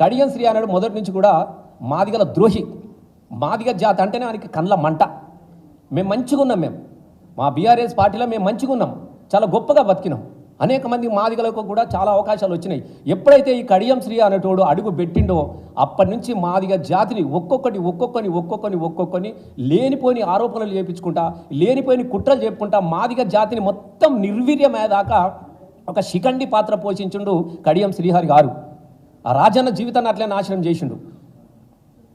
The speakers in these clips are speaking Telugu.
కడియం శ్రీ అన్నాడు మొదటి నుంచి కూడా మాదిగల ద్రోహి. మాదిగ జాతి అంటేనే ఆయనకి కండ్ల మంట. మేము మంచిగా ఉన్నాం మేము. మా బీఆర్ఎస్ పార్టీలో మేము మంచిగా ఉన్నాం. చాలా గొప్పగా బతికినాం. అనేక మంది మాదిగలకు కూడా చాలా అవకాశాలు వచ్చినాయి. ఎప్పుడైతే ఈ కడియం శ్రీ అనేటోడు అడుగు పెట్టిండో అప్పటి నుంచి మాదిగ జాతిని ఒక్కొక్కటి ఒక్కొక్కని ఒక్కొక్కని ఒక్కొక్కని లేనిపోని ఆరోపణలు చేపించుకుంటా లేనిపోయిన కుట్రలు చెప్పుకుంటా మాదిగ జాతిని మొత్తం నిర్వీర్యమయ్యేదాకా ఒక శిఖండి పాత్ర పోషించుండు కడియం శ్రీహరి గారు. ఆ రాజన్న జీవితాన్ని అట్లే నాశనం చేసిండు.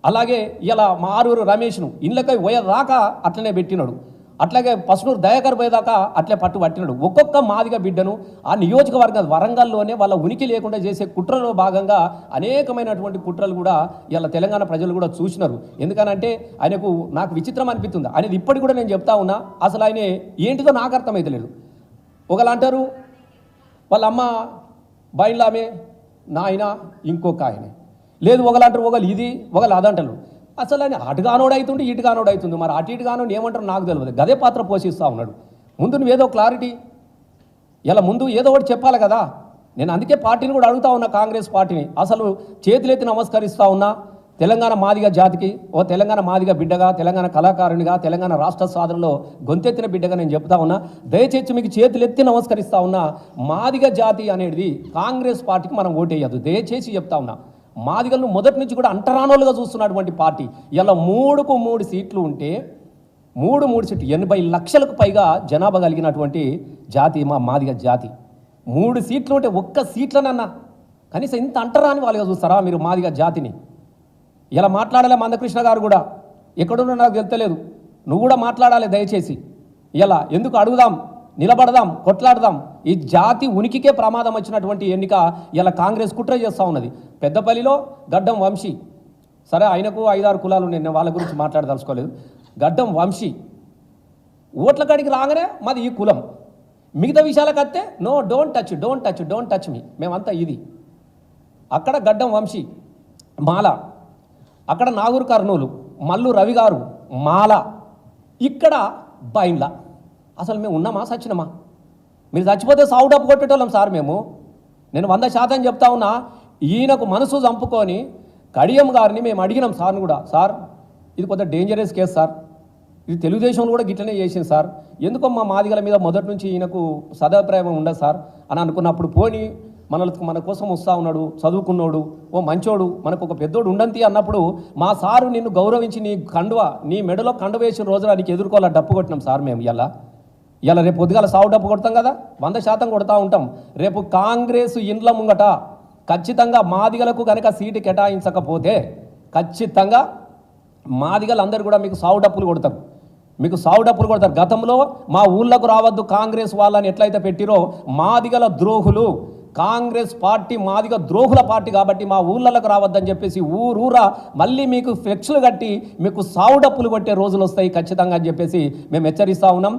అలాగే ఇలా మా ఆరూరు రమేష్ను ఇళ్ళకై పోయేదాకా అట్లనే పెట్టినాడు. అట్లాగే పసునూరు దయాకర్ పోయేదాకా అట్లే పట్టు పట్టినాడు. ఒక్కొక్క మాదిగా బిడ్డను ఆ నియోజకవర్గ వరంగల్లోనే వాళ్ళ ఉనికి లేకుండా చేసే కుట్రలో భాగంగా అనేకమైనటువంటి కుట్రలు కూడా ఇలా తెలంగాణ ప్రజలు కూడా చూసినారు. ఎందుకనంటే ఆయనకు నాకు విచిత్రం అనిపిస్తుంది. అనేది ఇప్పటికి కూడా నేను చెప్తా ఉన్నా అసలు ఆయన ఏంటిదో నాకు అర్థమైతలేదు. ఒకళ్ళు అంటారు వాళ్ళ అమ్మ బయలామే నాయన ఇంకొక ఆయనే. లేదు ఒకలంటారు అంటారు ఒకళ్ళు ఇది ఒకళ్ళు అదంటారు. అసలు ఆయన అటు కానోడు అవుతుంటే ఇటు కానోడు అవుతుంది మరి అటు ఇటు కానోడు ఏమంటారు నాకు తెలియదు గదే పాత్ర పోషిస్తూ ఉన్నాడు. ముందు నువ్వేదో క్లారిటీ. ఇలా ముందు ఏదో ఒకటి చెప్పాలి కదా. నేను అందుకే పార్టీని కూడా అడుగుతా ఉన్నా కాంగ్రెస్ పార్టీని. అసలు చేతులెత్తి నమస్కరిస్తూ ఉన్నా. తెలంగాణ మాదిగ జాతికి ఓ తెలంగాణ మాదిగ బిడ్డగా తెలంగాణ కళాకారునిగా తెలంగాణ రాష్ట్ర సాధనలో గొంతెత్తిన బిడ్డగా నేను చెప్తా ఉన్నా దయచేసి మీకు చేతులెత్తి నమస్కరిస్తా ఉన్నా మాదిగ జాతి అనేది కాంగ్రెస్ పార్టీకి మనం ఓటేయద్దు. దయచేసి చెప్తా ఉన్నా మాదిగలను మొదటి నుంచి కూడా అంటరానోలుగా చూస్తున్నటువంటి పార్టీ. ఇలా మూడుకు మూడు సీట్లు ఉంటే మూడు మూడు సీట్లు ఎనభై లక్షలకు పైగా జనాభా కలిగినటువంటి జాతి మా మాదిగ జాతి. మూడు సీట్లు ఉంటే ఒక్క సీట్లనన్నా కనీసం ఇంత అంటరాని వాళ్ళుగా చూస్తారా మీరు మాదిగ జాతిని? ఇలా మాట్లాడాలి మందకృష్ణ గారు కూడా. ఎక్కడున్నా నాకు తెలుస్తలేదు నువ్వు కూడా మాట్లాడాలి దయచేసి. ఇలా ఎందుకు అడుగుదాం నిలబడదాం కొట్లాడదాం? ఈ జాతి ఉనికికే ప్రమాదం వచ్చినటువంటి ఎన్నిక ఇలా కాంగ్రెస్ కుట్ర చేస్తూ ఉన్నది. పెద్దపల్లిలో గడ్డం వంశీ. సరే ఆయనకు ఐదారు కులాలు ఉన్నాయి, నేను వాళ్ళ గురించి మాట్లాడదలుచుకోలేదు. గడ్డం వంశీ. ఓట్ల కాడికి రాగానే మాది ఈ కులం. మిగతా విషయాలకు వస్తే no don't touch don't touch don't touch me. మేమంతా ఇది. అక్కడ గడ్డం వంశీ. మాల. అక్కడ నాగూరు కర్నూలు మల్లు రవి గారు మాల ఇక్కడ బైండ్ల. అసలు మేము ఉన్నామా సచ్చినమా? మీరు చచ్చిపోతే సావు డబ్బు కొట్టేటోళ్ళం సార్ మేము. నేను వంద శాతం చెప్తా ఉన్నా ఈయనకు మనసు చంపుకొని కడియం గారిని మేము అడిగినాం సార్ని కూడా. సార్ ఇది కొంత డేంజరస్ కేసు సార్. ఇది తెలుగుదేశంలో కూడా గిట్లనే చేసింది సార్. ఎందుకో మా మాదిగల మీద మొదటి నుంచి ఈయనకు సదాభిప్రాయం ఉండదు సార్ అని అనుకున్నప్పుడు పోని మనలకు మన కోసం వస్తూ ఉన్నాడు చదువుకున్నోడు ఓ మంచోడు మనకు ఒక పెద్దోడు ఉండంతి అన్నప్పుడు మా సారు నిన్ను గౌరవించి నీ కండువ నీ మెడలో కండువ వేసిన రోజున నీకు ఎదుర్కోవాలా డప్పు కొట్టినాం సార్ మేము ఇలా ఇలా రేపు పొద్దుగాల సావు డప్పు కొడతాం కదా వంద శాతం కొడతా ఉంటాం. రేపు కాంగ్రెస్ ఇండ్ల ముంగట ఖచ్చితంగా మాదిగలకు కనుక సీటు కేటాయించకపోతే ఖచ్చితంగా మాదిగలు అందరు కూడా మీకు సావు డప్పులు కొడతారు. మీకు సావు డప్పులు కొడతారు. గతంలో మా ఊళ్ళకు రావద్దు కాంగ్రెస్ వాళ్ళని ఎట్లయితే పెట్టిరో మాదిగల ద్రోహులు కాంగ్రెస్ పార్టీ మాదిగా ద్రోహుల పార్టీ కాబట్టి మా ఊళ్ళలకు రావద్దని చెప్పేసి ఊరూరా మళ్ళీ మీకు ఫ్లెక్స్లు కట్టి మీకు సావు డప్పులు కొట్టే రోజులు వస్తాయి ఖచ్చితంగా అని చెప్పేసి మేము హెచ్చరిస్తా ఉన్నాం.